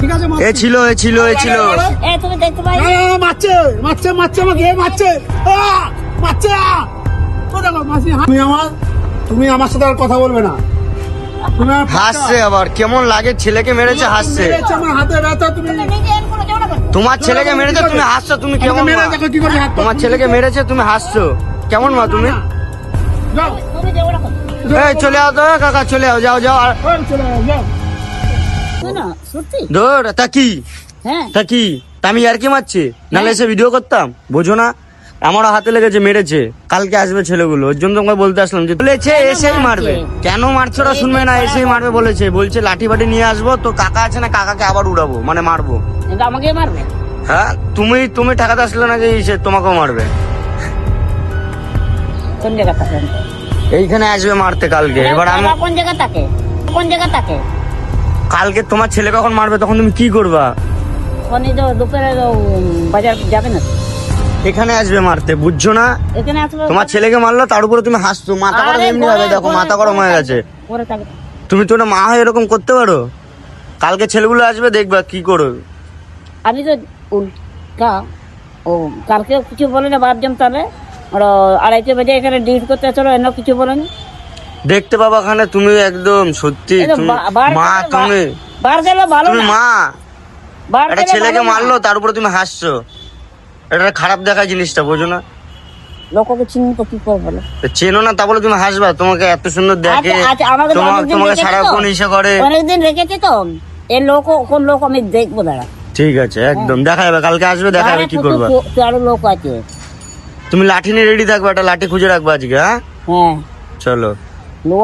ঠিক আছে এ ছিল এ ছিল এ ছিল। এ তুমি দেখতে পাই না, না, না, মারছে মারছে মারছে আমাকে এ মারছে। মারছে আহ! ও দেখো, মাসি, হা- তুমি আমার তুমি আমার সাথে আর কথা বলবে না। হাসছে আবার কেমন লাগে ছেলেকে মেরেছে হাসছে। আমার হাতে ব্যথা তুমি। তোমার ছেলেকে মেরেছে তুমি হাসছো তুমি কেমন তোমার ছেলেকে মেরেছে তুমি হাসছো। কেমন মা তুমি? যাও। চলে আও তো কাকা চলে আও যাও যাও আর চলে যাও, যাও। ধর তা কি? হ্যাঁ। তা কি? আমি আর কি মারছি নাহলে এসে ভিডিও করতাম? বোঝো না আমারও হাতে লেগেছে মেরেছে। কালকে আসবে ছেলেগুলো। ওর জন্য তোমাকে বলতে আসলাম যে বলেছে এসেই মারবে। কেন মারছো ওরা শুনবে না এসেই মারবে বলেছে। বলছে লাঠি বাটি নিয়ে আসব তো কাকা আছে না কাকাকে আবার উড়াবো মানে মারবো। আমাকে মারবে? হ্যাঁ তুমি তুমি টাকাতে আসলে না যে সে তোমাকেও মারবে। কোন জায়গা থাকে? এইখানে আসবে মারতে কালকে। এবার আমি কোন জায়গা থাকে? কোন জায়গা থাকে? কালকে তোমার ছেলে কখন মারবে তখন তুমি কি করবা? দুপুরে বাজার যাবে না। এখানে আসবে মারতে বুঝছ না? এখানে তোমার ছেলেকে মারলো তার উপরে তুমি হাসছো মাথা গরম এমনি হবে দেখো মাথা গরম হয়ে গেছে। তুমি তো মা হয়ে এরকম করতে পারো? কালকে ছেলেগুলো আসবে দেখবা কি করো আমি তো উল্টা ও কালকে কিছু বলে না বাদ তাহলে। ওরা আড়াইটে বাজে এখানে ডিউটি করতে চলো এনে কিছু বলেনি। দেখতে পাবা ওখানে তুমি একদম সত্যি তুমি মা তুমি বার গেলে ভালো তুমি মা। একটা ছেলেকে মারলো তার উপরে তুমি হাসছো। এটা খারাপ দেখায় জিনিসটা বোঝো না। লোককে চিনি তো কি করব বলো? চেনো না তা বলে তুমি হাসবা তোমাকে এত সুন্দর দেখে আচ্ছা, আচ্ছা, তোমার অনেকদিন তোমাকে সারাক্ষণ। ইসে করে। অনেকদিন রেখেছি তো? এর লোক কোন লোক আমি দেখব দাঁড়া। ঠিক আছে একদম। দেখা যাবে কালকে আসবে দেখা যাবে কি করবা। আরও লোক আছে। তুমি লাঠি নিয়ে রেডি থাকবে একটা লাঠি খুঁজে রাখবে আজকে হ্যাঁ? হ্যাঁ। চলো।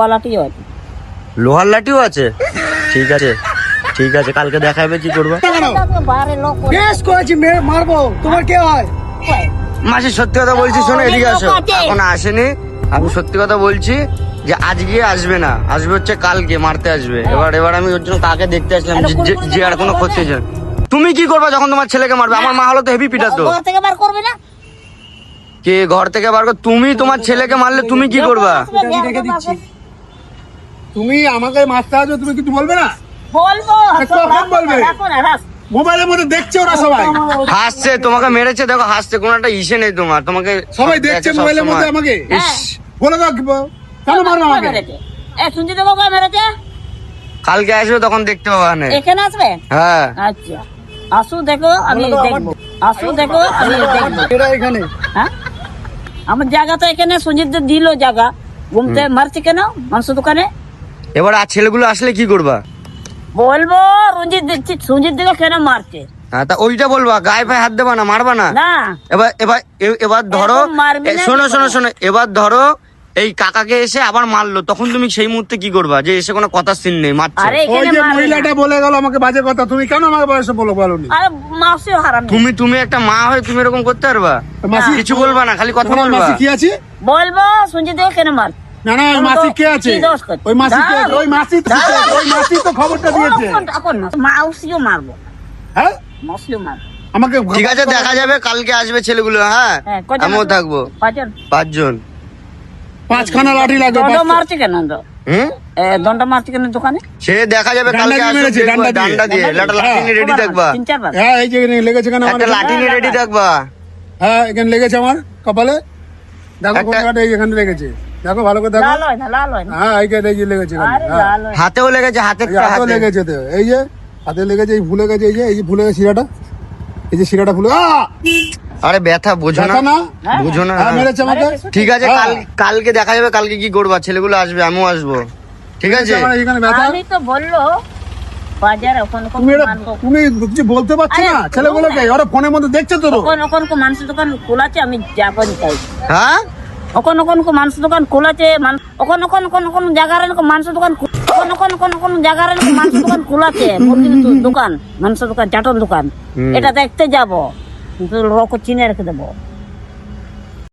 লাঠিও আছে। লোহার লাঠিও আছে? ঠিক আছে ঠিক আছে কালকে দেখাবে কি করবা। বাইরে লোক বেশ করেছি মেরে মারবো। তোমার কে হয়? মাসি সত্যি কথা বলছি শোনো এদিকে আসো। এখন আসেনি। আমি সত্যি কথা বলছি যে আজকে আসবে না। আসবে হচ্ছে কালকে মারতে আসবে। এবার এবার আমি ওর জন্য কাকে দেখতে আসলাম? যে- যে- আর কোনো ক্ষতি হয়েছে তুমি কি করবা যখন তোমার ছেলেকে মারবে? আমার মা হলো তো হেভি পিটাতো ঘর থেকে বার করবে না? কে ঘর থেকে বার কর? তুমি তোমার ছেলেকে মারলে তুমি কি করবা আসবে, আমি বের রেখে করে দিচ্ছি। আসবে। তুমি আমাকে মারতে আসবে তুমি কিছু বলবে না? বলব বলবে। মোবাইলের মধ্যে দেখছে ওরা সবাই। হাসছে তোমাকে মেরেছে দেখো হাসছে কোনো একটা ইসে নেই তোমার তোমাকে সবাই সব দেখছে মোবাইলের মধ্যে আমাকে। হ্যাঁ। বলে দাও কেন মারবে আমাকে? এ, শুনছি তো বাবা মেরেছে? কালকে আসবে তখন দেখতে পাবা এখানে আসবে? হ্যাঁ। আচ্ছা। আসু দেখো আমি দেখব। আসু দেখো আমি দেখব। এরা এখানে। হ্যাঁ? আমার জায়গা তো এখানে সঞ্জিত দিল জায়গা। ঘুমতে মারছে কেন? মাংস দোকানে? এবার আর ছেলেগুলো আসলে কি করবা? বলব রঞ্জিত দেখছি সঞ্জিত দিকে কেন মারছে। হ্যাঁ তা ওইটা বলবা গায়ে পায়ে হাত দেবা না মারবা না? না। এবার এবার এবার ধরো শোনো শোনো শোনো এবার ধরো এই কাকাকে এসে আবার মারলো তখন তুমি সেই মুহূর্তে কি করবা? যে এসে কোনো কথা সিন নেই মারছে। আরে ওই যে মহিলাটা বলে গেল আমাকে বাজে কথা তুমি কেন আমাকে বয়সে বলো বলনি আরে মাসিও হারাম তুমি তুমি একটা মা হয়ে তুমি এরকম করতে পারবা? মাসি কিছু বলবা না খালি কথা বলবা? মাসি কি আছে? বলব সঞ্জিত কেন মার না না ওই মাসি কে আছে? ওই মাসি কে ওই মাসি তো- ওই মাসি তো খবরটা দিয়েছে। মাউসিও মারবো। হ্যাঁ? মাউসিও মারবো। আমাকে ঠিক আছে দেখা যাবে কালকে আসবে ছেলেগুলো হ্যাঁ? হ্যাঁ, আমিও থাকব। পাঁচজন? পাঁচজন। পাঁচখানা লাঠি লাগবে দণ্ড মারছে কেন হুম? দণ্ড মারছে কেন দোকানে? সে দেখা যাবে কালকে আসবে ডান্ডা দিয়ে। লাঠি নিয়ে রেডি? থাকবা। তিন চারবার। হ্যাঁ এই যে এখানে লেগেছে কেন আমার? লাঠি নিয়ে রেডি থাকবা। হ্যাঁ এখানে লেগেছে আমার কপালে। দেখো কোন জায়গাটা এখানে লেগেছে। দেখো ভালো করে দেখো। লাল হয় না লাল হয় না? হ্যাঁ এই যে লেগেছে আরে হ্যাঁ। লাল হয় হাতেও লেগেছে হাতে হাতেও লেগেছে তো। এই যে হাতে লেগেছে এই ফুলে গেছে এই যে এই যে ফুলে গেছে শিরাটা। এই যে শিরাটা আহ! আরে ব্যথা বোঝো না। ব্যথা না? হ্যাঁ, বুঝো না। হ্যাঁ মেরেছে আমাকে। ঠিক আছে। কাল কালকে দেখা যাবে কালকে কি করবা? ছেলেগুলো আসবে আমিও আসব। ঠিক আছে? এখানে ব্যথা? আমি তো বলল বাজার ওখানে তুমি কিছু বলতে পারছ না? ছেলেগুলোকে? ওরা ফোনের মধ্যে দেখছে তো ওখান ওখান মানুষের দোকান খোলাছে আমি যাব তাই। হ্যাঁ? ওখান কো মাংস দোকান খোলাছে অকন ওখান কোন কোন জায়গার মাংস দোকান খু- ওখান ওখান কোন কোন জায়গার মাংস দোকান খোলাছে মুরগির দোকান মাংস দোকান চাটন দোকান। এটা দেখতে যাব। রক চিনে রেখে দেবো।